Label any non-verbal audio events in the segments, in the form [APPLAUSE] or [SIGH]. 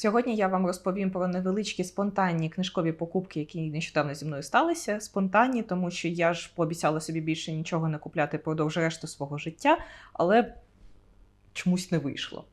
Сьогодні я вам розповім про невеличкі спонтанні книжкові покупки, які нещодавно зі мною сталися. Спонтанні, тому що я ж пообіцяла собі більше нічого не купляти продовж решту свого життя, але чомусь не вийшло.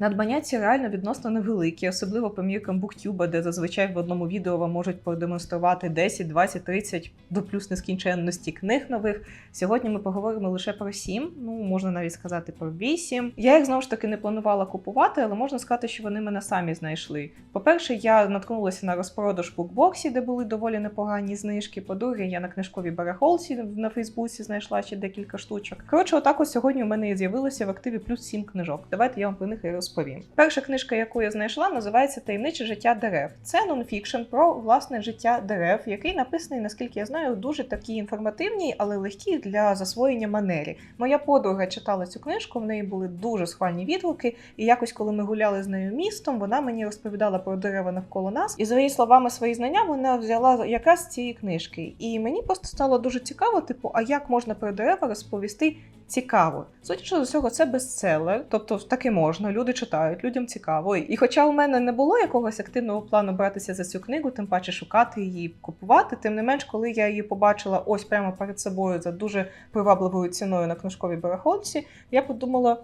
Надбання ці реально відносно невеликі, особливо по міркам буктюба, де зазвичай в одному відео вам можуть продемонструвати 10, 20, 30 до плюс нескінченності книг нових. Сьогодні ми поговоримо лише про 7, ну можна навіть сказати про 8. Я їх знову ж таки не планувала купувати, але можна сказати, що вони мене самі знайшли. По-перше, я наткнулася на розпродаж букбоксі, де були доволі непогані знижки. По-друге, я на книжковій барахолці на Фейсбуці знайшла ще декілька штучок. Коротше, отак ось сьогодні у мене і з'явилося в активі плюс 7 книжок. Давайте я вам про них і розповім. Перша книжка, яку я знайшла, називається Таємниче життя дерев. Це нонфікшн про власне життя дерев, який написаний, наскільки я знаю, дуже такій інформативній, але легкій для засвоєння манері. Моя подруга читала цю книжку, в неї були дуже схвальні відгуки, і якось, коли ми гуляли з нею містом, вона мені розповідала про дерева навколо нас. І за її словами, свої знання вона взяла якраз з цієї книжки. І мені просто стало дуже цікаво, типу, а як можна про дерева розповісти цікаво. Судячи з усього, це бестселер, тобто таки можна, люди читають, людям цікаво. І хоча у мене не було якогось активного плану братися за цю книгу, тим паче шукати її, купувати, тим не менш, коли я її побачила ось прямо перед собою за дуже привабливою ціною на книжковій барахолці, я подумала.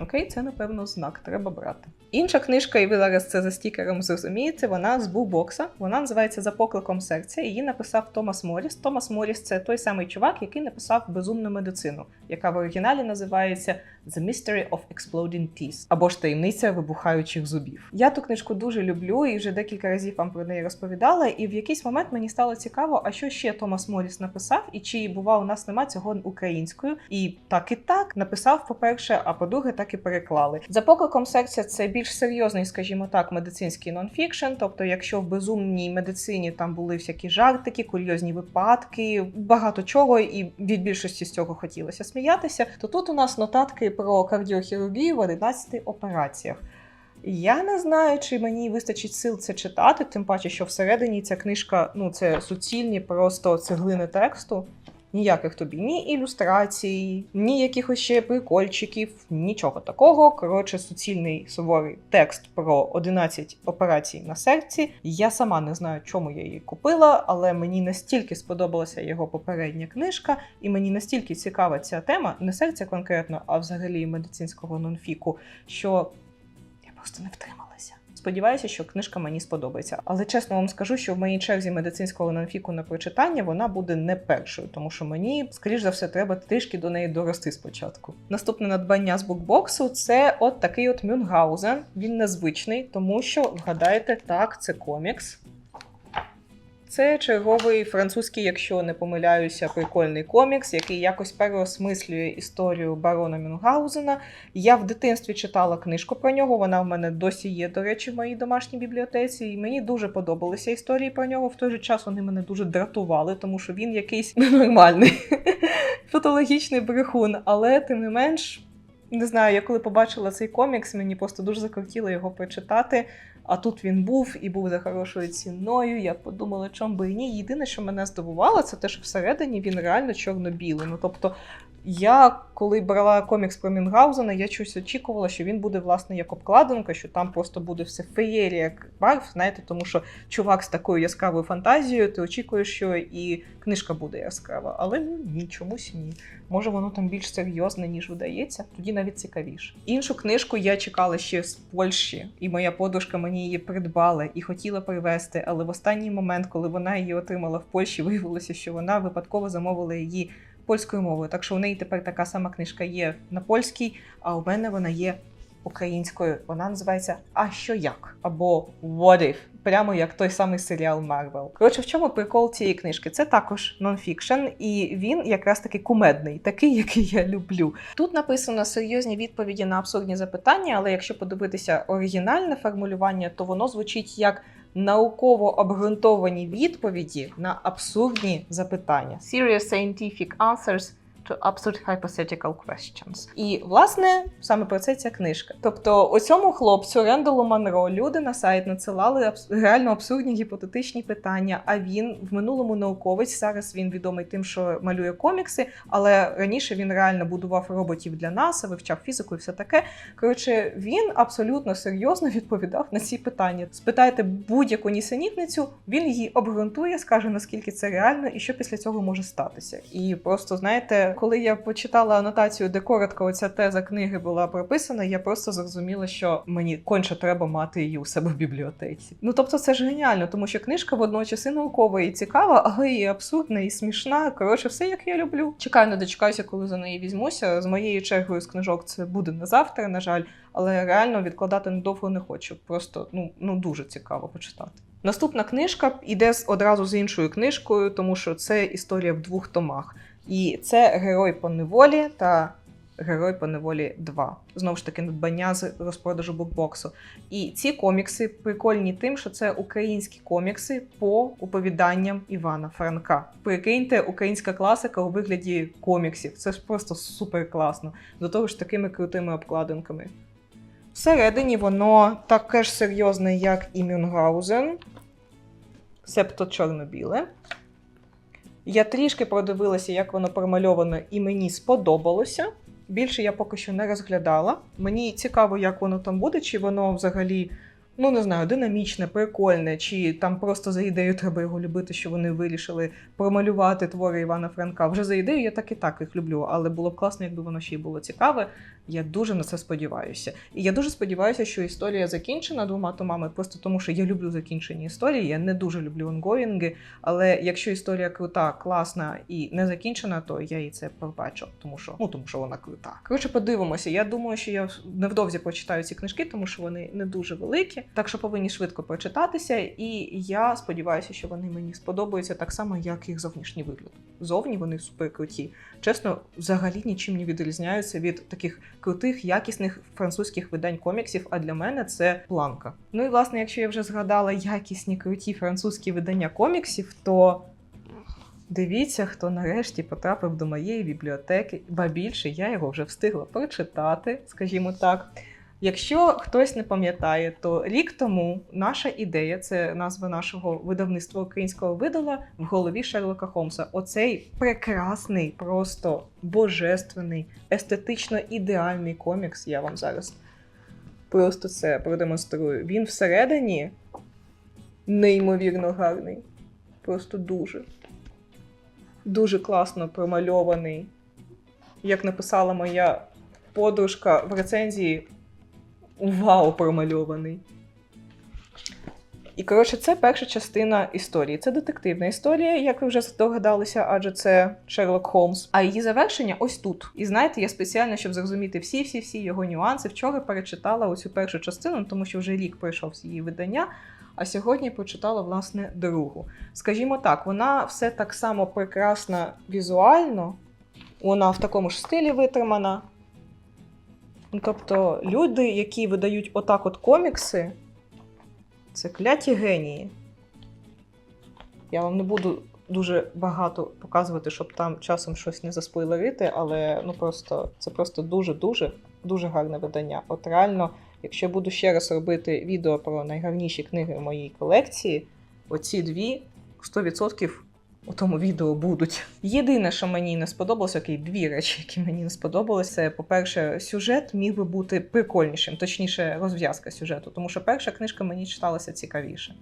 Окей, це напевно знак, треба брати. Інша книжка, і ви зараз це за стікером зрозумієте, вона з Бубокса. Вона називається За покликом серця. Її написав Томас Моріс. Томас Моріс це той самий чувак, який написав безумну медицину, яка в оригіналі називається The Mystery of Exploding Teeth або ж таємниця вибухаючих зубів. Я ту книжку дуже люблю і вже декілька разів вам про неї розповідала. І в якийсь момент мені стало цікаво, а що ще Томас Моріс написав, і чи бува у нас нема цього українською. І так і так написав, по-перше, а по-друге, так і переклали. За покликом серця це більш серйозний, скажімо так, медицинський нонфікшн. Тобто, якщо в безумній медицині там були всякі жартики, курйозні випадки, багато чого, і від більшості з цього хотілося сміятися, то тут у нас нотатки про кардіохірургію в 11 операціях. Я не знаю, чи мені вистачить сил це читати, тим паче, що всередині ця книжка ну це суцільні просто цеглини тексту. Ніяких тобі ні ілюстрацій, ні якихось ще прикольчиків, нічого такого. Коротше, суцільний суворий текст про 11 операцій на серці. Я сама не знаю, чому я її купила, але мені настільки сподобалася його попередня книжка, і мені настільки цікава ця тема, не серця конкретно, а взагалі медицинського нонфіку, що я просто не втрималася. Сподіваюся, що книжка мені сподобається. Але чесно вам скажу, що в моїй черзі медицинського нонфіку на прочитання вона буде не першою, тому що мені, скоріш за все, треба трішки до неї дорости спочатку. Наступне надбання з букбоксу це от такий от Мюнгаузен. Він незвичний, тому що вгадаєте, так, це комікс. Це черговий французький, якщо не помиляюся, прикольний комікс, який якось переосмислює історію барона Мюнгаузена. Я в дитинстві читала книжку про нього. Вона в мене досі є, до речі, в моїй домашній бібліотеці. І мені дуже подобалися історії про нього. В той же час вони мене дуже дратували, тому що він якийсь [LAUGHS] ненормальний фотологічний брехун. Але тим не менш, не знаю, я коли побачила цей комікс, мені просто дуже закортіло його прочитати. А тут він був і був за хорошою ціною. Я подумала, чому би і ні. Єдине, що мене здивувало, це те, що всередині він реально чорно-білий. Ну тобто, я коли брала комікс про Мінгаузена, я щось очікувала, що він буде власне як обкладинка, що там просто буде все феєрія як барв, знаєте, тому що чувак з такою яскравою фантазією, ти очікуєш, що і книжка буде яскрава. Але ну, ні, чомусь ні. Може, воно там більш серйозне, ніж видається, тоді навіть цікавіше. Іншу книжку я чекала ще з Польщі, і моя подружка мені її придбала і хотіла привезти, але в останній момент, коли вона її отримала в Польщі, виявилося, що вона випадково замовила її польською мовою. Так що у неї тепер така сама книжка є на польській, а у мене вона є українською. Вона називається А що як? або What if? Прямо як той самий серіал Марвел. Коротше, в чому прикол цієї книжки? Це також нонфікшн, і він якраз таки кумедний, такий, який я люблю. Тут написано серйозні відповіді на абсурдні запитання, але якщо подивитися оригінальне формулювання, то воно звучить як науково обґрунтовані відповіді на абсурдні запитання. Serious scientific answers Absurd Hypothetical Questions. І, власне, саме про це ця книжка. Тобто, у цьому хлопцю Рендалу Манро люди на сайт надсилали реально абсурдні гіпотетичні питання. А він в минулому науковець. Зараз він відомий тим, що малює комікси, але раніше він реально будував роботів для НАСА, вивчав фізику і все таке. Коротше, він абсолютно серйозно [LAUGHS] відповідав на ці питання. Спитайте будь-яку нісенітницю, він її обґрунтує, скаже наскільки це реально і що після цього може статися. І просто знаєте, коли я почитала анотацію, де коротко оця теза книги була прописана, я просто зрозуміла, що мені конче треба мати її у себе в бібліотеці. Ну тобто, це ж геніально, тому що книжка водночас і наукова, і цікава, але і абсурдна, і смішна. Коротше, все як я люблю. Чекаю, не дочекаюся, коли за неї візьмуся. З моєю чергою з книжок це буде не завтра, на жаль, але реально відкладати недовго не хочу. Просто ну, ну дуже цікаво почитати. Наступна книжка йде одразу з іншою книжкою, тому що це історія в двох томах. І це Герой по неволі та Герой по неволі 2. Знову ж таки, надбання з розпродажу букбоксу. І ці комікси прикольні тим, що це українські комікси по оповіданням Івана Франка. Прикиньте, українська класика у вигляді коміксів. Це ж просто супер класно. До того ж, такими крутими обкладинками. Всередині воно таке ж серйозне, як і Мюнгаузен, себто чорно-біле. Я трішки продивилася, як воно промальовано, і мені сподобалося. Більше я поки що не розглядала. Мені цікаво, як воно там буде, чи воно взагалі, ну не знаю, динамічне, прикольне, чи там просто за ідею треба його любити, що вони вирішили промалювати твори Івана Франка. Вже за ідею я так і так їх люблю, але було б класно, якби воно ще й було цікаве. Я дуже на це сподіваюся. І я дуже сподіваюся, що історія закінчена двома томами, просто тому що я люблю закінчені історії. Я не дуже люблю онгоїнги. Але якщо історія крута, класна і не закінчена, то я і це пробачу, тому що ну тому що вона крута. Коротше, подивимося. Я думаю, що я невдовзі прочитаю ці книжки, тому що вони не дуже великі, так що повинні швидко прочитатися. І я сподіваюся, що вони мені сподобаються так само, як їх зовнішній вигляд. Зовні вони супер круті. Чесно, взагалі нічим не відрізняються від таких крутих, якісних французьких видань коміксів. А для мене це планка. Ну і власне, якщо я вже згадала якісні круті французькі видання коміксів, то дивіться, хто нарешті потрапив до моєї бібліотеки, ба більше я його вже встигла прочитати, скажімо так. Якщо хтось не пам'ятає, то рік тому наша ідея, це назва нашого видавництва українського видала в голові Шерлока Холмса. Оцей прекрасний, просто божественний, естетично ідеальний комікс. Я вам зараз просто це продемонструю. Він всередині неймовірно гарний. Просто дуже. Дуже класно промальований. Як написала моя подружка в рецензії, вау, промальований. І коротше, це перша частина історії. Це детективна історія, як ви вже здогадалися, адже це Шерлок Холмс. А її завершення ось тут. І знаєте, я спеціально, щоб зрозуміти всі-всі-всі його нюанси, вчора перечитала оцю першу частину, тому що вже рік пройшов з її видання. А сьогодні прочитала власне другу. Скажімо так, вона все так само прекрасна візуально, вона в такому ж стилі витримана. Ну, Тобто люди, які видають отак от комікси, це кляті генії. Я вам не буду дуже багато показувати, щоб там часом щось не заспойлерити, але ну просто це просто дуже-дуже дуже гарне видання. От реально, якщо я буду ще раз робити відео про найгарніші книги в моїй колекції, оці дві 100% у тому відео будуть. Єдине, що мені не сподобалося, окей, дві речі, які мені не сподобалися, по-перше, сюжет міг би бути прикольнішим, точніше, розв'язка сюжету, тому що перша книжка мені читалася цікавіше.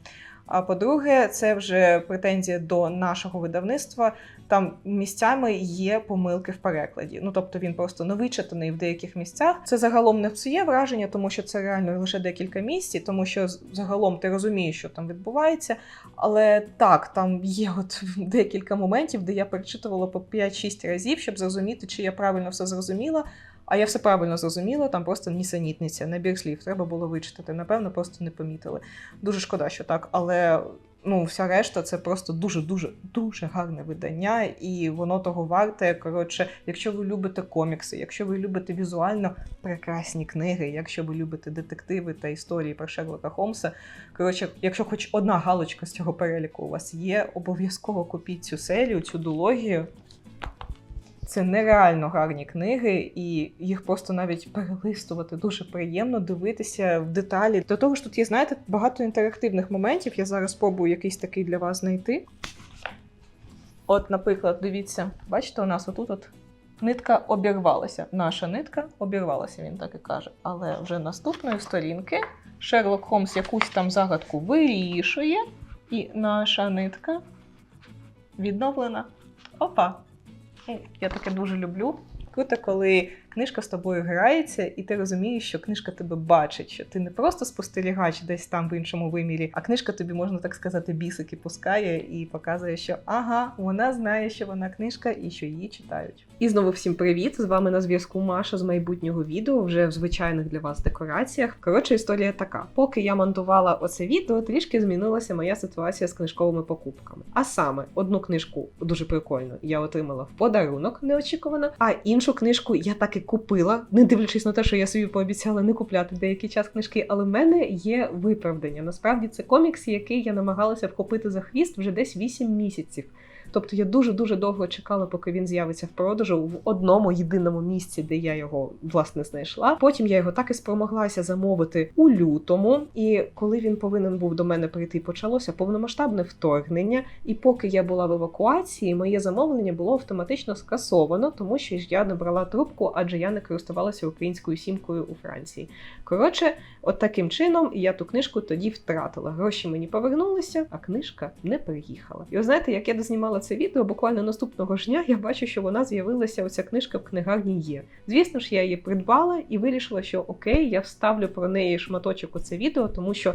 А по-друге, це вже претензія до нашого видавництва. Там місцями є помилки в перекладі. Ну тобто він просто не вичитаний в деяких місцях. Це загалом не псує враження, тому що це реально лише декілька місць, тому що загалом ти розумієш, що там відбувається. Але так, там є от [LAUGHS] декілька моментів, де я перечитувала по 5-6 разів, щоб зрозуміти, чи я правильно все зрозуміла. А я все правильно зрозуміла, там просто нісенітниця, набір слів. Треба було вичитати. Напевно, просто не помітили. Дуже шкода, що так, але ну, вся решта це просто дуже дуже гарне видання, і воно того варте. Коротше, якщо ви любите комікси, якщо ви любите візуально прекрасні книги, якщо ви любите детективи та історії про Шерлока Холмса. Коротше, якщо хоч одна галочка з цього переліку у вас є, обов'язково купіть цю серію, цю дулогію. Це нереально гарні книги, і їх просто навіть перелистувати дуже приємно дивитися в деталі. До того ж, тут є, знаєте, багато інтерактивних моментів. Я зараз спробую якийсь такий для вас знайти. От, наприклад, дивіться, бачите, у нас отут от нитка обірвалася. Наша нитка обірвалася, він так і каже. Але вже наступної сторінки Шерлок Холмс якусь там загадку вирішує, і наша нитка відновлена. Опа! Я таке дуже люблю. Круто, коли книжка з тобою грається, і ти розумієш, що книжка тебе бачить, що ти не просто спостерігач десь там в іншому вимірі, а книжка тобі, можна так сказати, бісики пускає і показує, що ага, вона знає, що вона книжка і що її читають. І знову всім привіт! З вами на зв'язку Маша з майбутнього відео, вже в звичайних для вас декораціях. Коротше, історія така: поки я монтувала оце відео, трішки змінилася моя ситуація з книжковими покупками. А саме, одну книжку дуже прикольно я отримала в подарунок неочікувано, а іншу книжку я так і купила, не дивлячись на те, що я собі пообіцяла не купляти деякий час книжки, але в мене є виправдання. Насправді це комікс, який я намагалася вхопити за хвіст вже десь 8 місяців. Тобто я дуже дуже довго чекала, поки він з'явиться в продажу в одному єдиному місці, де я його власне знайшла. Потім я його так і спромоглася замовити у лютому. І коли він повинен був до мене прийти, почалося повномасштабне вторгнення. І поки я була в евакуації, моє замовлення було автоматично скасовано, тому що ж я не брала трубку, адже я не користувалася українською сімкою у Франції. Коротше, от таким чином я ту книжку тоді втратила. Гроші мені повернулися, а книжка не приїхала. І ви знаєте, як я дознімала це відео, буквально наступного ж дня я бачу, що вона з'явилася. Оця книжка в книгарні є. Звісно ж, я її придбала і вирішила, що окей, я вставлю про неї шматочок у це відео, тому що.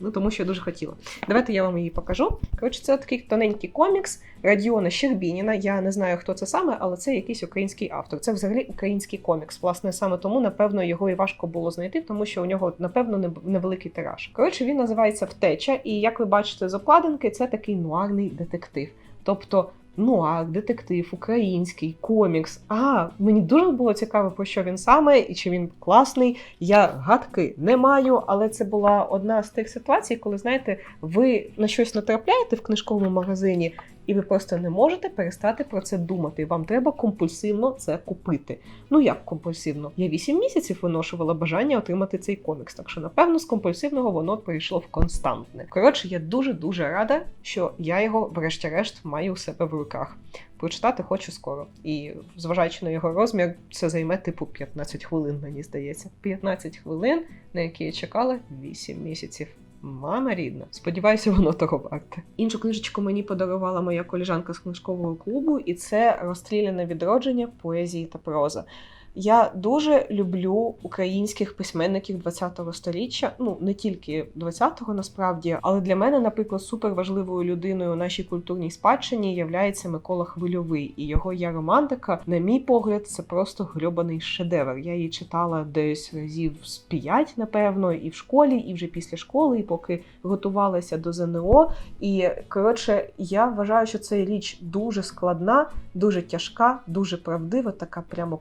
Ну, тому що я дуже хотіла. Давайте я вам її покажу. Коротше, це такий тоненький комікс Радіона Щербініна. Я не знаю, хто це саме, але це якийсь український автор. Це взагалі український комікс. Власне, саме тому, напевно, його і важко було знайти, тому що у нього, напевно, не- невеликий тираж. Коротше, він називається Втеча, і як ви бачите з обкладинки, це такий нуарний детектив. Тобто нуар, детектив, український, комікс. А, мені дуже було цікаво, про що він саме і чи він класний. Я гадки не маю, але це була одна з тих ситуацій, коли знаєте, ви на щось натрапляєте в книжковому магазині, і ви просто не можете перестати про це думати. Вам треба компульсивно це купити. Ну як компульсивно? Я 8 місяців виношувала бажання отримати цей комікс, так що напевно з компульсивного воно перейшло в константне. Коротше, я дуже дуже рада, що я його, врешті-решт, маю у себе в руках. Прочитати хочу скоро. І зважаючи на його розмір, це займе типу 15 хвилин, мені здається. 15 хвилин, на які я чекала 8 місяців. Мама рідна, сподіваюся, воно того варте. Іншу книжечку мені подарувала моя коліжанка з книжкового клубу, і це розстріляне відродження поезії та проза. Я дуже люблю українських письменників ХХ століття. Ну не тільки 20-го насправді, але для мене, наприклад, супер важливою людиною у нашій культурній спадщині являється Микола Хвильовий, і його я романтика, на мій погляд, це просто грьобаний шедевр. Я її читала десь разів з п'ять, напевно, і в школі, і вже після школи, і поки готувалася до ЗНО. І коротше, я вважаю, що ця річ дуже складна, дуже тяжка, дуже правдива, така прямо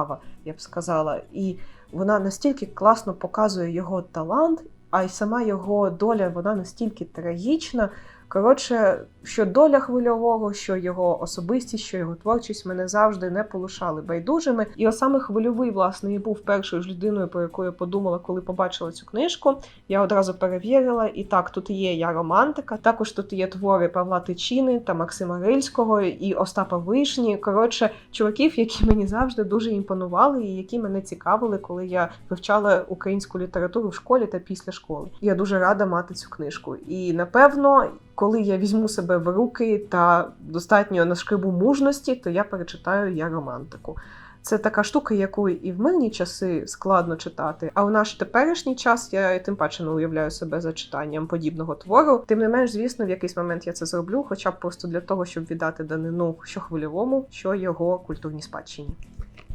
кривава, я б сказала. І вона настільки класно показує його талант, а й сама його доля вона настільки трагічна. Коротше, що доля хвильового, що його особистість, що його творчість мене завжди не полишали байдужими. І ось саме хвильовий, власне, і був першою ж людиною, про яку я подумала, коли побачила цю книжку. Я одразу перевірила, і так, тут є я романтика. Також тут є твори Павла Тичини та Максима Рильського і Остапа Вишні. Коротше, чуваків, які мені завжди дуже імпонували, і які мене цікавили, коли я вивчала українську літературу в школі та після школи. Я дуже рада мати цю книжку. І напевно, коли я візьму себе в руки та достатньо нашкребу мужності, то я перечитаю я романтику. Це така штука, яку і в мирні часи складно читати. А у наш теперішній час я тим паче не уявляю себе за читанням подібного твору. Тим не менш, звісно, в якийсь момент я це зроблю, хоча б просто для того, щоб віддати данину що хвильовому, що його культурній спадщині.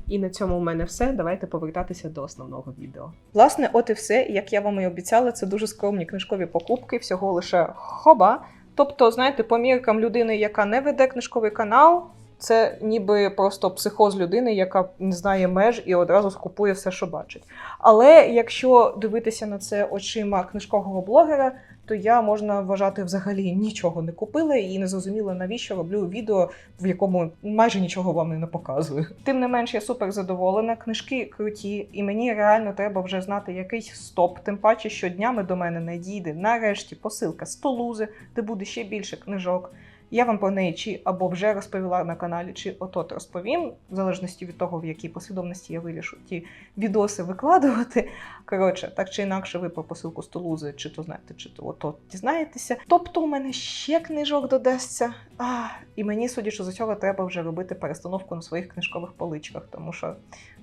І на цьому у мене все. Давайте повертатися до основного відео. Власне, от і все. Як я вам і обіцяла, це дуже скромні книжкові покупки, всього лише хоба. Тобто, знаєте, по міркам людини, яка не веде книжковий канал, Це ніби просто психоз людини, яка не знає меж і одразу скупує все, що бачить. Але якщо дивитися на це очима книжкового блогера, то я можна вважати взагалі нічого не купила і не зрозуміла, навіщо роблю відео, в якому майже нічого вам не показую. Тим не менш, я супер задоволена. Книжки круті, і мені реально треба вже знати якийсь стоп. Тим паче, що днями до мене надійде нарешті посилка з Тулузи, де буде ще більше книжок. Я вам про неї чи або вже розповіла на каналі, чи отот розповім, в залежності від того, в якій послідовності я вирішу ті відоси викладувати. Коротше, так чи інакше, ви про посилку з Тулузи, чи то знаєте, чи то отот дізнаєтеся. Тобто у мене ще книжок додасться. А, і мені, судячи з усього, треба вже робити перестановку на своїх книжкових поличках, тому що,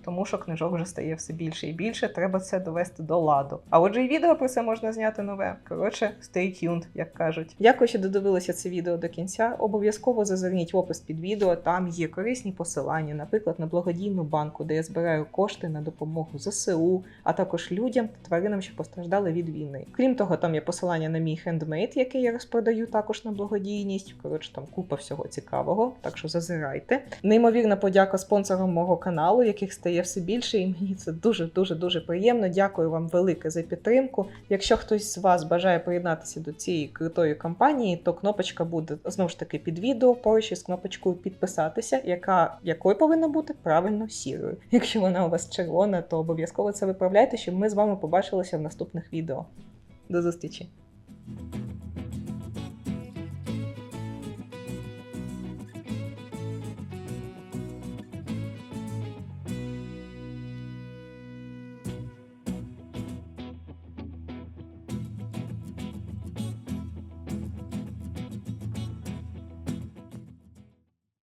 тому що книжок вже стає все більше і більше. Треба це довести до ладу. А отже, і відео про це можна зняти нове. Коротше, stay tuned, як кажуть. Дякую, що додивилися це відео до кінця. Обов'язково зазирніть в опис під відео. Там є корисні посилання, наприклад, на благодійну банку, де я збираю кошти на допомогу ЗСУ, а також людям та тваринам, що постраждали від війни. Крім того, там є посилання на мій хендмейд, який я розпродаю також на благодійність. Коротше, там купа всього цікавого, так що зазирайте. Неймовірна подяка спонсорам мого каналу, яких стає все більше, і мені це дуже дуже дуже приємно. Дякую вам велике за підтримку. Якщо хтось з вас бажає приєднатися до цієї крутої кампанії, то кнопочка буде знову ж таки під відео поруч із кнопочкою підписатися, яка якою повинна бути правильно сірою. Якщо вона у вас червона, то обов'язково це виправляйте, щоб ми з вами побачилися в наступних відео. До зустрічі!